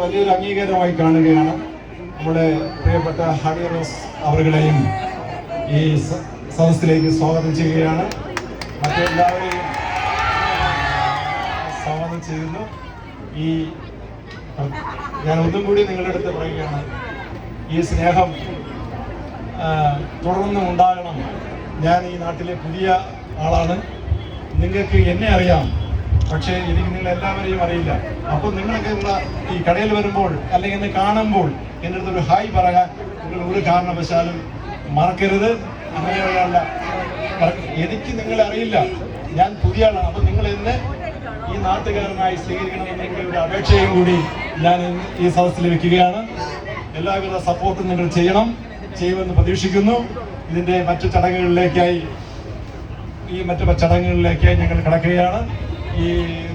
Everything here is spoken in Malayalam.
വലിയൊരു അംഗീകാരമായി കാണുകയാണ് നമ്മുടെ പ്രിയപ്പെട്ട ഹണി റോസ് അവരുകളെയും ഈ സദസ്സിലേക്ക് സ്വാഗതം ചെയ്യുകയാണ്. മറ്റെല്ലാവരെയും സ്വാഗതം ചെയ്യുന്നു. ഈ ഞാൻ ഒന്നും കൂടി നിങ്ങളുടെ അടുത്ത് പറയുകയാണ്. ഈ സ്നേഹം തുടർന്നും ഉണ്ടാകണം. ഞാൻ ഈ നാട്ടിലെ പുതിയ ആളാണ്. നിങ്ങൾക്ക് എന്നെ അറിയാം. പക്ഷേ എനിക്ക് നിങ്ങൾ എല്ലാവരെയും അറിയില്ല. അപ്പോൾ നിങ്ങളൊക്കെ ഉള്ള ഈ കടയിൽ വരുമ്പോൾ അല്ലെങ്കിൽ എന്നെ കാണുമ്പോൾ എന്റെ അടുത്ത് ഒരു ഹായ് പറയാൻ നിങ്ങൾ ഒരു കാരണവശാലും മറക്കരുത്. അങ്ങനെയുള്ള എനിക്ക് നിങ്ങളെ അറിയില്ല. ഞാൻ പുതിയ ആളാണ് അപ്പോൾ നിങ്ങൾ എന്നെ ഈ നാട്ടുകാരനായി സ്വീകരിക്കണമെന്ന് ഒരു അപേക്ഷയും കൂടി ഞാൻ ഈ സദസ്സിൽ വെക്കുകയാണ്. എല്ലാവിധ സപ്പോർട്ടും നിങ്ങൾ ചെയ്യണം. ചെയ്യുമെന്ന് പ്രതീക്ഷിക്കുന്നു. ഇതിന്റെ മറ്റു ചടങ്ങുകളിലേക്കായി ഈ മറ്റു ചടങ്ങുകളിലേക്കായി ഞങ്ങൾ കിടക്കുകയാണ്. ഈ